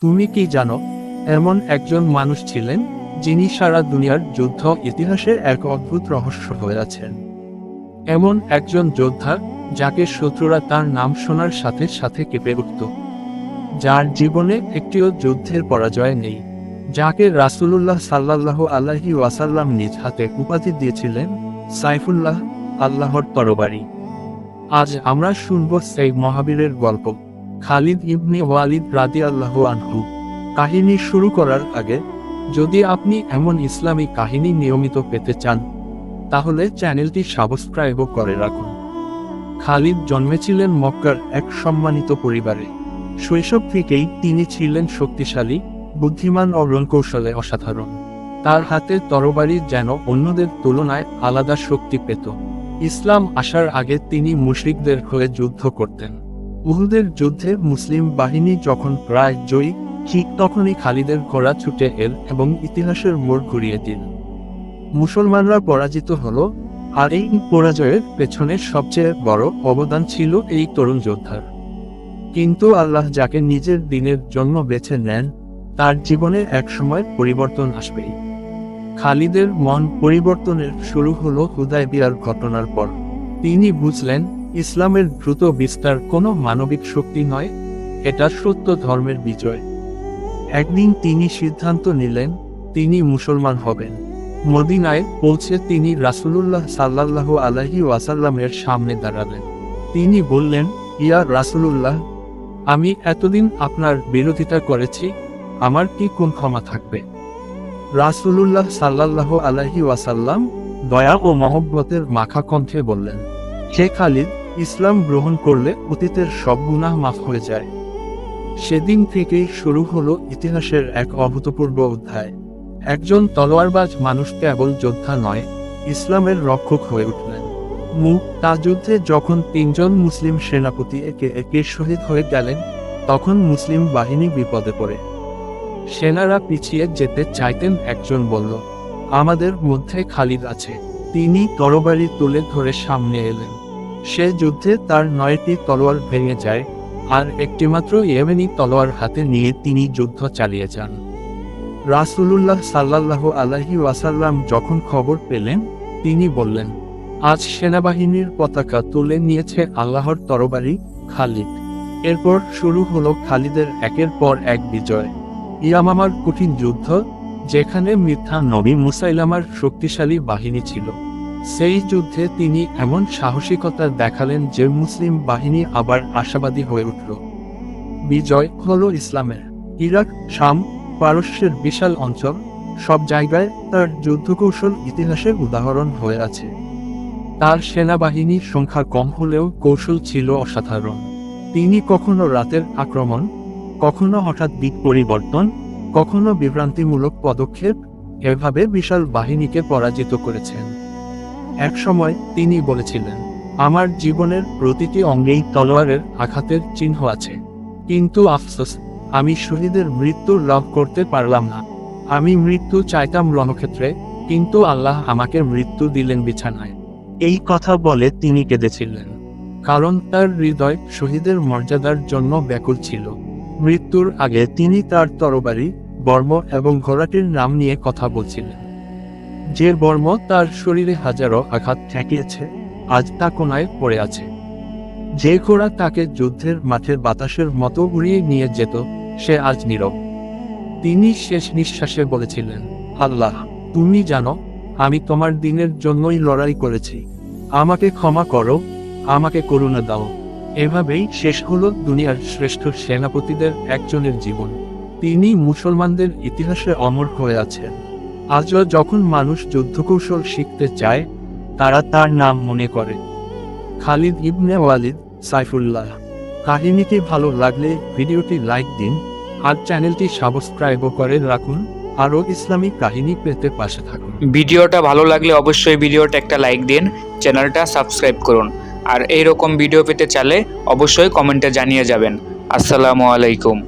তুমি কি জানো, এমন একজন মানুষ ছিলেন, যিনি সারা দুনিয়ার যুদ্ধ ইতিহাসে এক অদ্ভুত রহস্য হয়ে আছেন। এমন একজন যোদ্ধা, যাকে শত্রুরা তার নাম শোনার সাথে সাথে কেঁপে উঠত। যার জীবনে একটিও যুদ্ধের পরাজয় নেই। যাকে রাসূলুল্লাহ সাল্লাল্লাহু আল্লাহি ওয়াসাল্লাম নিজ হাতে উপাধি দিয়েছিলেন, সাইফুল্লাহ, আল্লাহর তরবারি। আজ আমরা শুনব সেই মহাবীরের গল্প। খালিদ ইবনি ওয়ালিদ রাদি আল্লাহ আনহু। কাহিনী শুরু করার আগে, যদি আপনি এমন ইসলামী কাহিনী নিয়মিত পেতে চান, তাহলে চ্যানেলটি সাবস্ক্রাইবও করে রাখুন। খালিদ জন্মেছিলেন মক্কার এক সম্মানিত পরিবারে। শৈশব থেকেই তিনি ছিলেন শক্তিশালী, বুদ্ধিমান ও রণকৌশলে অসাধারণ। তার হাতে তরবারি যেন অন্যদের তুলনায় আলাদা শক্তি পেত। ইসলাম আসার আগে তিনি মুশরিকদের হয়ে যুদ্ধ করতেন। উহুদের যুদ্ধে মুসলিম বাহিনী যখন প্রায় জয়ী, ঠিক তখনই খালিদের ঘোড়া ছুটে এল এবং ইতিহাসের মোড় ঘুরিয়ে দিল। মুসলমানরা পরাজিত হল, আর এই পরাজয়ের পেছনে সবচেয়ে বড় অবদান ছিল এই তরুণ যোদ্ধার। কিন্তু আল্লাহ যাকে নিজের দিনের জন্য বেছে নেন, তার জীবনে একসময় পরিবর্তন আসবেই। খালিদের মন পরিবর্তনের শুরু হলো হুদায় বিয়ার ঘটনার পর। তিনি বুঝলেন, ইসলামের দ্রুত বিস্তার কোনো মানবিক শক্তি নয়, এটা সত্য ধর্মের বিজয়। একদিন তিনি সিদ্ধান্ত নিলেন, তিনি মুসলমান হবেন। মদিনায় পৌঁছে তিনি রাসূলুল্লাহ সাল্লাল্লাহু আলাইহি ওয়াসাল্লামের সামনে দাঁড়ালেন। তিনি বললেন, ইয়া রাসূলুল্লাহ, আমি এতদিন আপনার বিরোধিতা করেছি, আমার কি কোন ক্ষমা থাকবে? রাসূলুল্লাহ সাল্লাল্লাহু আলাইহি ওয়াসাল্লাম দয়া ও মহব্বতের মাখা কণ্ঠে বললেন হে খালিদ ইসলাম গ্রহণ করলে অতীতের সব গুনাহ মাফ হয়ে যায়। সেদিন থেকেই শুরু হলো ইতিহাসের এক অভূতপূর্ব অধ্যায়। একজন তলোয়ারবাজ মানুষ কেবল যোদ্ধা নয়, ইসলামের রক্ষক হয়ে উঠলেন। মুখ তা যুদ্ধে যখন তিনজন মুসলিম সেনাপতি একে একে শহীদ হয়ে গেলেন, তখন মুসলিম বাহিনী বিপদে পড়ে। সেনারা পিছিয়ে যেতে চাইতেন একজন বলল, আমাদের মধ্যে খালিদ আছে। তিনি তরবারি তুলে ধরে সামনে এলেন। সে যুদ্ধে তার নয়টি তলোয়ার ভেঙে যায়, আর একটিমাত্র ইয়েমেনি তলোয়ার হাতে নিয়ে তিনি যুদ্ধ চালিয়ে যান। রাসূলুল্লাহ সাল্লাল্লাহ আলাইহি ওয়াসাল্লাম যখন খবর পেলেন, তিনি বললেন, আজ সেনাবাহিনীর পতাকা তুলে নিয়েছে আল্লাহর তরবারি খালিদ। এরপর শুরু হলো খালিদের একের পর এক বিজয়। ইয়ামামার কঠিন যুদ্ধ, যেখানে মিথ্যা নবী মুসাইলামার শক্তিশালী বাহিনী ছিল। সেই যুদ্ধে তিনি এমন সাহসিকতা দেখালেন যে মুসলিম বাহিনী আবার আশাবাদী হয়ে উঠল। বিজয় হল ইসলামের। ইরাক, শাম, পারস্যের বিশাল অঞ্চল, সব জায়গায় তার যুদ্ধকৌশল ইতিহাসের উদাহরণ হয়ে আছে। তার সেনাবাহিনীর সংখ্যা কম হলেও কৌশল ছিল অসাধারণ। তিনি কখনো রাতের আক্রমণ, কখনো হঠাৎ দিক পরিবর্তন, কখনো বিভ্রান্তিমূলক পদক্ষেপ, এভাবে বিশাল বাহিনীকে পরাজিত করেছেন। একসময় তিনি বলেছিলেন, আমার জীবনের প্রতিটি অঙ্গেই তলোয়ারের আঘাতের চিহ্ন আছে। কিন্তু আফসোস, আমি শহীদের মৃত্যু লাভ করতে পারলাম না। আমি মৃত্যু চাইতাম রণক্ষেত্রে, কিন্তু আল্লাহ আমাকে মৃত্যু দিলেন বিছানায়। এই কথা বলে তিনি কেঁদেছিলেন। কারণ তার হৃদয় শহীদের মর্যাদার জন্য ব্যাকুল ছিল। মৃত্যুর আগে তিনি তার তরবারি, বর্ম এবং ঘোড়াটির নাম নিয়ে কথা বলছিলেন। যে বর্ম তার শরীরে হাজারো আঘাত ঠেকিয়েছে, আজ তা কোনায় পড়ে আছে। যে ঘোড়া তাকে যুদ্ধের মাঠের বাতাসের মতো উড়িয়ে নিয়ে যেত, সে আজ নীরব। তিনি শেষ নিঃশ্বাসে বলেছিলেন, আল্লাহ, তুমি জানো, আমি তোমার দিনের জন্যই লড়াই করেছি। আমাকে ক্ষমা করো, আমাকে করুণা দাও। এভাবেই শেষ হলো দুনিয়ার শ্রেষ্ঠ সেনাপতিদের একজনের জীবন। তিনি মুসলমানদের ইতিহাসে অমর হয়ে আছেন। আজও যখন মানুষ যুদ্ধকৌশল শিখতে চায়, তারা তার নাম মনে করে। খালিদ ইবনে ওয়ালিদ, সাইফুল্লাহ। কাহিনীটি ভালো লাগলে ভিডিওটি লাইক দিন, আর চ্যানেলটি সাবস্ক্রাইবও করে রাখুন, আরও ইসলামিক কাহিনী পেতে পাশে থাকুন। ভিডিওটা ভালো লাগলে অবশ্যই ভিডিওটা একটা লাইক দিন, চ্যানেলটা সাবস্ক্রাইব করুন, আর এইরকম ভিডিও পেতে চাইলে অবশ্যই কমেন্টে জানিয়ে যাবেন। আসসালামু আলাইকুম।